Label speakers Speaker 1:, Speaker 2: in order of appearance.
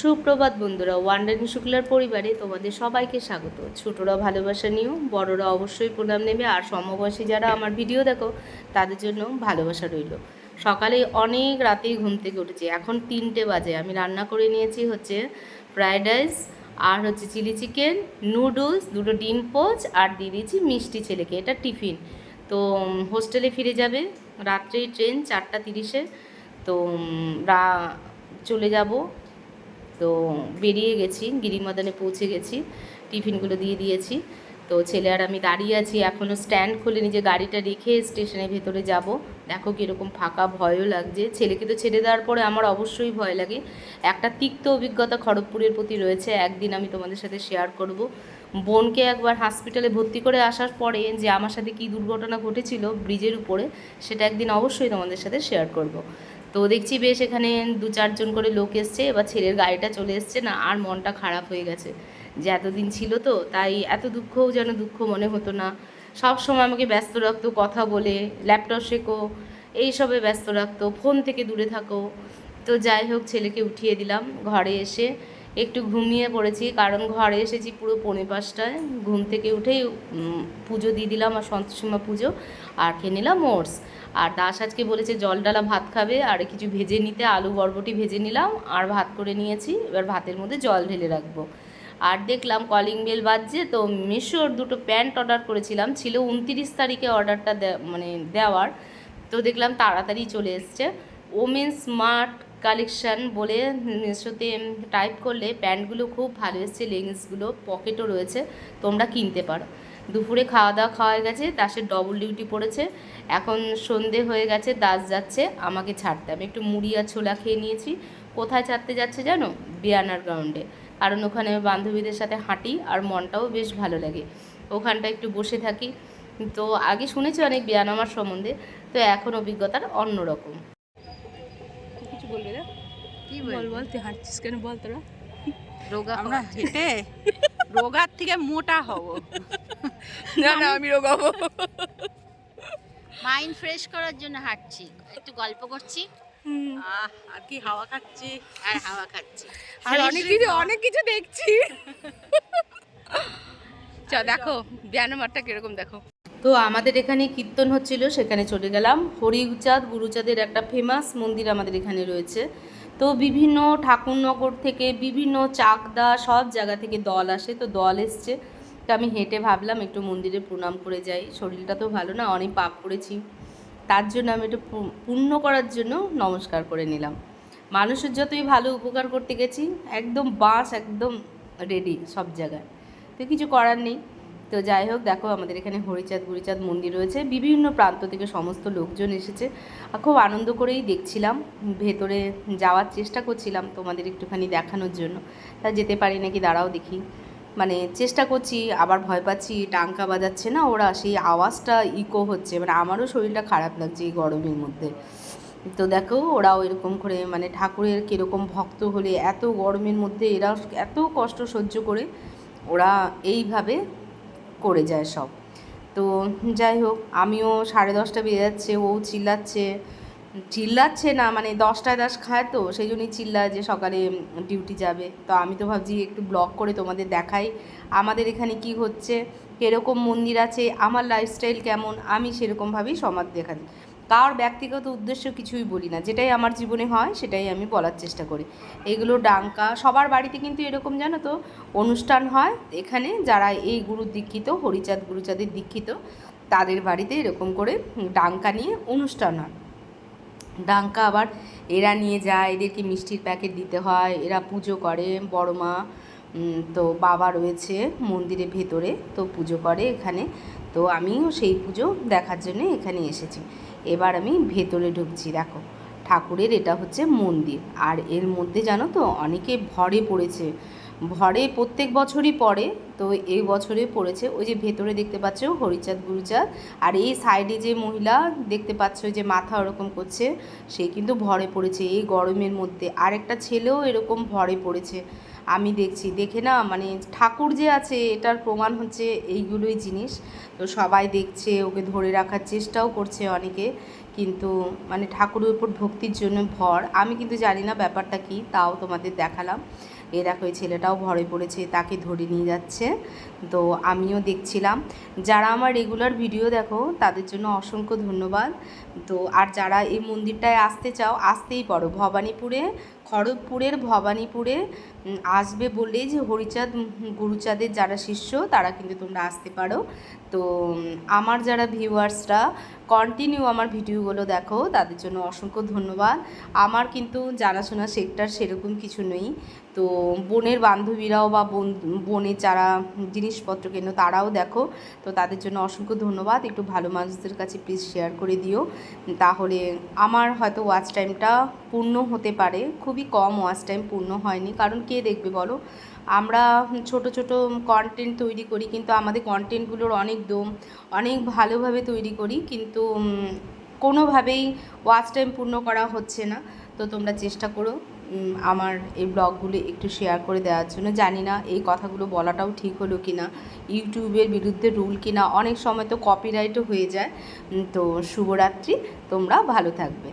Speaker 1: সুপ্রভাত বন্ধুরা ওয়ান্ডারিং শুক্লার পরিবারে তোমাদের সবাইকে স্বাগত। ছোটরা ভালোবাসা নিও, বড়রা অবশ্যই প্রণাম নেবে, আর সমবয়সী যারা আমার ভিডিও দেখো, তাদের জন্য ভালোবাসা রইল। সকালে অনেক রাতেই ঘুম থেকে উঠেছি, এখন তিনটে বাজে, আমি রান্না করে নিয়েছি হচ্ছে ফ্রায়েড রাইস, আর হচ্ছে চিলি চিকেন, নুডলস, দুটো ডিম পোচ, আর দিয়ে দিয়েছি মিষ্টি ছেলেকে, এটা টিফিন। তো হোস্টেলে ফিরে যাবে, রাত্রেই ট্রেন চারটা তিরিশে, তো চলে যাব। তো বেরিয়ে গেছি, গিরিমদনে পৌঁছে গেছি, টিফিনগুলো দিয়ে দিয়েছি। তো ছেলে আর আমি দাঁড়িয়ে আছি, এখনও স্ট্যান্ড খুলে নিজে গাড়িটা রেখে স্টেশনের ভেতরে যাব। দেখো কীরকম ফাঁকা, ভয়ও লাগছে। ছেলেকে তো ছেড়ে দেওয়ার পরে আমার অবশ্যই ভয় লাগে। একটা তিক্ত অভিজ্ঞতা খড়গপুরের প্রতি রয়েছে, একদিন আমি তোমাদের সাথে শেয়ার করব। বোনকে একবার হসপিটালে ভর্তি করে আসার পরে যে আমার সাথে কী দুর্ঘটনা ঘটেছিল ব্রিজের উপরে, সেটা একদিন অবশ্যই তোমাদের সাথে শেয়ার করব। তো দেখছি বেশ এখানে দু চারজন করে লোক এসছে, এবার ছেলের গাড়িটা চলে এসছে না, আর মনটা খারাপ হয়ে গেছে যে এতদিন ছিল তো, তাই এত দুঃখও যেন দুঃখ মনে হতো না। সব সময় আমাকে ব্যস্ত রাখতো, কথা বলে, ল্যাপটপ শেখো, এইসবে ব্যস্ত রাখতো, ফোন থেকে দূরে থাকো। তো যাই হোক, ছেলেকে উঠিয়ে দিলাম, ঘরে এসে একটু ঘুমিয়ে পড়েছি, কারণ ঘরে এসেছি পুরো পৌনে পাঁচটায়। ঘুম থেকে উঠেই পুজো দিয়ে দিলাম আর সন্তোষীমা পুজো, আর খেয়ে নিলাম মোর্স আর দাস আজকে বলেছে জল ডালা ভাত খাবে, আর কিছু ভেজে নিতে আলু বরবটি ভেজে নিলাম, আর ভাত করে নিয়েছি, এবার ভাতের মধ্যে জল ঢেলে রাখব। আর দেখলাম কলিং বেল বাজছে, তো মিশোর দুটো প্যান্ট অর্ডার করেছিলাম, ছিল উনতিরিশ তারিখে অর্ডারটা মানে দেওয়ার। তো দেখলাম তাড়াতাড়ি চলে এসছে। ওমেন স্মার্ট কালেকশন বলে মিশোতে টাইপ করলে প্যান্টগুলো খুব ভালো এসছে লেগিংসগুলো পকেটও রয়েছে, তোমরা কিনতে পারো। দুপুরে খাওয়া দাওয়া খাওয়া হয়ে গেছে দাসের ডবল ডিউটি পড়েছে। এখন সন্ধে হয়ে গেছে, দাস যাচ্ছে, আমাকে ছাড়তে। আমি একটু মুড়ি আর ছোলা খেয়ে নিয়েছি। কোথায় ছাড়তে যাচ্ছে জানো? বিয়ানার গ্রাউন্ডে কারণ ওখানে বান্ধবীদের সাথে হাঁটি আর মনটাও বেশ ভালো লাগে। ওখানটা একটু বসে থাকি। তো আগে শুনেছি অনেক বিয়ানামার সম্বন্ধে। তো এখন অভিজ্ঞতার অন্যরকম।
Speaker 2: বলবি না
Speaker 3: কি
Speaker 2: বল
Speaker 3: বলব?
Speaker 2: বল তুই হাঁটছিস কেন? বল তোরা।
Speaker 1: রোগা
Speaker 3: আমরা হেঁটে রোগার থেকে মোটা হব।
Speaker 2: না না আমি রোগাবো
Speaker 4: মাইন্ড ফ্রেশ করার জন্য হাঁটছি। একটু গল্প করছি।
Speaker 3: আহ, আর কি হাওয়া খাচ্ছি?
Speaker 4: আর হাওয়া খাচ্ছি।
Speaker 2: আর অনেক কিছু অনেক কিছু দেখছি। চ দেখো ব্যানামারটা কীরকম দেখো।
Speaker 1: তো আমাদের এখানে কীর্তন হচ্ছিল, সেখানে চলে গেলাম। হরিচাঁদ, গুরুচাঁদের একটা ফেমাস মন্দির আমাদের এখানে রয়েছে। তো বিভিন্ন ঠাকুরনগর থেকে বিভিন্ন চাকদা সব জায়গা থেকে দল আসে, তো দল এসছে। তো আমি হেঁটে ভাবলাম একটু মন্দিরে প্রণাম করে যাই। শরীরটা তো ভালো না, অনেক পাপ করেছি। তার জন্য আমি একটু পূর্ণ করার জন্য নমস্কার করে নিলাম। মানুষের যতই ভালো উপকার করতে গেছি, একদম বাস একদম রেডি সব জায়গায়। তো কিছু করার নেই। তো যাই হোক, দেখো আমাদের এখানে হরিচাঁদ, গুরিচাঁদ মন্দির রয়েছে। বিভিন্ন প্রান্ত থেকে সমস্ত লোকজন এসেছে। খুব আনন্দ করেই দেখছিলাম, ভেতরে যাওয়ার চেষ্টা করছিলাম তোমাদের একটুখানি দেখানোর জন্য। তা যেতে পারি নাকি দাঁড়াও দেখি। মানে চেষ্টা করছি, আবার ভয় পাচ্ছি, টাঙ্কা বাজাচ্ছে না ওরা, সেই আওয়াজটা ইকো হচ্ছে। মানে আমারও শরীরটা খারাপ লাগছে এই গরমের মধ্যে। তো দেখো ওরাও এরকম করে মানে ঠাকুরের কীরকম ভক্ত হলে এত গরমের মধ্যে এরা এত কষ্ট সহ্য করে, ওরা এইভাবে করে যায় সব। তো যাই হোক, আমিও সাড়ে দশটা বেজে যাচ্ছে, ও চিল্লাচ্ছে। চিল্লাচ্ছে না মানে দশটায় দশ খায় তো, সেই জন্যই চিল্লা যে সকালে ডিউটি যাবে। তো আমি তো ভাবছি একটু ব্লগ করে তোমাদের দেখাই, আমাদের এখানে কি হচ্ছে, কীরকম মন্দির আছে, আমার লাইফস্টাইল কেমন, আমি সেরকমভাবেই সমাজ দেখা দিই কার ব্যক্তিগত উদ্দেশ্য কিছুই বলি না। যেটাই আমার জীবনে হয়, সেটাই আমি বলার চেষ্টা করি। এগুলো ডাঙ্কা, সবার বাড়িতে কিন্তু এরকম জানো তো, অনুষ্ঠান হয়। এখানে যারা এই গুরু দীক্ষিত, হরিচাঁদ গুরুচাঁদের দীক্ষিত, তাদের বাড়িতে এরকম করে ডাঙ্কা নিয়ে অনুষ্ঠান হয়। ডাঙ্কা আবার এরা নিয়ে যায়, এদেরকে মিষ্টির প্যাকেট দিতে হয়, এরা পুজো করে, বড় মা তো বাবা রয়েছে মন্দিরের ভেতরে, তো পুজো করে এখানে। তো আমিও সেই পুজো দেখার জন্য এখানে এসেছি। এবার আমি ভেতরে ঢুকছি, দেখো। ঠাকুরের এটা হচ্ছে মন্দির। আর এর মধ্যে জানো তো, অনেকে ভরে পড়েছে। ভরে প্রত্যেক বছরই পড়ে, তো এই বছরে পড়েছে। ওই যে ভেতরে দেখতে পাচ্ছ, হরিচাঁদ, গুরুচাঁদ। আর এই সাইডে যে মহিলা দেখতে পাচ্ছ যে মাথা ওরকম করছে, সে কিন্তু ভরে পড়েছে। এই গরমের মধ্যে। আর একটা ছেলেও এরকম ভরে পড়েছে। আমি দেখছি। দেখে না মানে ঠাকুর যে আছে, এটার প্রমাণ হচ্ছে এইগুলোই জিনিস। তো সবাই দেখছে, ওকে ধরে রাখার চেষ্টাও করছে অনেকে। কিন্তু মানে ঠাকুরের উপর ভক্তির জন্য ভর। আমি কিন্তু জানি না ব্যাপারটা কি, তাও তোমাদের দেখালাম। এ দেখো, এই ছেলেটাও ভরে পড়েছে, তাকে ধরে নিয়ে যাচ্ছে। তো আমিও দেখছিলাম। যারা আমার রেগুলার ভিডিও দেখো, তাদের জন্য অসংখ্য ধন্যবাদ। তো আর যারা এই মন্দিরটায় আসতে চাও, আসতেই পারো। ভবানীপুরে খড়গপুরের ভবানীপুরে আসবে বললেই যে হরিচাঁদ গুরুচাঁদের যারা শিষ্য, তারা কিন্তু তোমরা আসতে পারো। তো আমার যারা ভিউয়ার্সরা কন্টিনিউ আমার ভিডিওগুলো দেখো, তাদের জন্য অসংখ্য ধন্যবাদ। আমার কিন্তু জানাশোনা সেক্টর সেরকম কিছু নেই। তো, বোনের বান্ধবীরাও বা বোন বোনের যারা জিনিসপত্র কেন, তারাও দেখো। তো, তাদের জন্য অসংখ্য ধন্যবাদ। একটু ভালো মানুষদের কাছে প্লিজ শেয়ার করে দিও। তাহলে আমার হয়তো ওয়াচ টাইমটা পূর্ণ হতে পারে। খুবই কম ওয়াচ টাইম পূর্ণ হয়নি। কারণ কে দেখবে বলো? আমরা ছোট ছোট কন্টেন্ট তৈরি করি, কিন্তু আমাদের কন্টেন্টগুলোর অনেক দম, অনেক ভালোভাবে তৈরি করি, কিন্তু কোনোভাবেই ওয়াচ টাইম পূর্ণ করা হচ্ছে না। তো তোমরা চেষ্টা করো আমার এই ব্লগগুলো একটু শেয়ার করে দেওয়ার জন্য। জানি না এই কথাগুলো বলাটাও ঠিক হলো কি না ইউটিউবের বিরুদ্ধে রুল কি না অনেক সময় তো কপিরাইটও হয়ে যায়। তো শুভরাত্রি, তোমরা ভালো থাকবে।